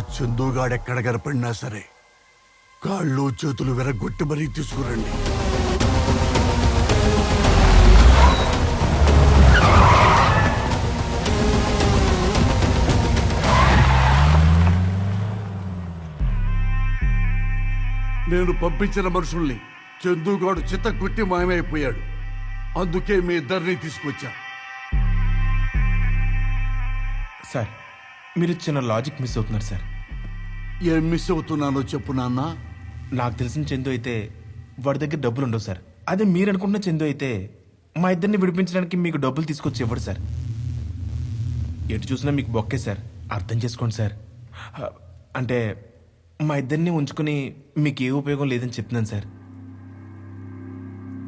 చందుగాడెక్కడ కనపడినా సరే కాళ్ళు చేతులు విరగొట్టి మరీ తీసుకురండి. నేను పంపించిన మనుషుల్ని చందుగాడు చిత్త కొట్టి మాయమైపోయాడు. అందుకే మీ ఇద్దరిని తీసుకొచ్చా. సార్ మీరు చిన్న లాజిక్ మిస్ అవుతున్నారు సార్. ఏం మిస్ అవుతున్నానో చెప్పు నాన్నా. నాకు తెలిసిన చందు అయితే వాడి దగ్గర డబ్బులు ఉండవు సార్. అదే మీరు అనుకుంటున్న చందు అయితే మా ఇద్దరిని విడిపించడానికి మీకు డబ్బులు తీసుకొచ్చి ఇవ్వడు సార్. ఎటు చూసినా మీకు బొక్కే సార్. అర్థం చేసుకోండి సార్. అంటే మా ఇద్దరిని ఉంచుకుని మీకు ఏ ఉపయోగం లేదని చెప్తున్నాను సార్.